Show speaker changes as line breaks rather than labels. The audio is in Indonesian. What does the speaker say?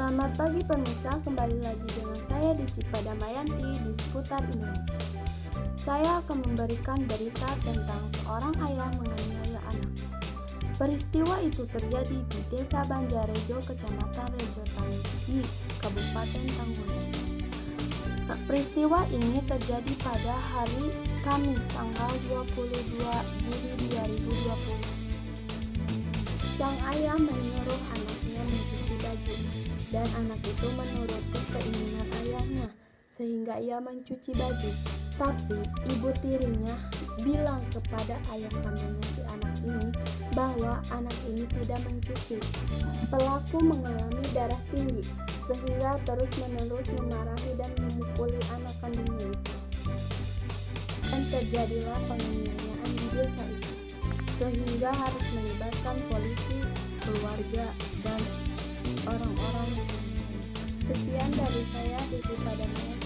Selamat pagi pemirsa, kembali lagi dengan saya di Padamayanti di seputar Indonesia. Saya akan memberikan berita tentang seorang ayah menganiaya anak. Peristiwa itu terjadi di Desa Banjarejo, Kecamatan Rejo Tangki, Kabupaten Tanggungan. Peristiwa ini terjadi pada hari Kamis tanggal 22 Juli 2020. Sang ayah menyuruh baju dan anak itu menuruti keinginan ayahnya sehingga ia mencuci baju. Tapi ibu tirinya bilang kepada ayah kandungnya si anak ini bahwa anak ini tidak mencuci. Pelaku mengalami darah tinggi sehingga terus-menerus memarahi dan memukuli anak kandungnya itu. Dan terjadilah penganiayaan di desa itu sehingga harus melibatkan polisi, keluarga, dan orang-orang. Sekian dari saya, Desi Padang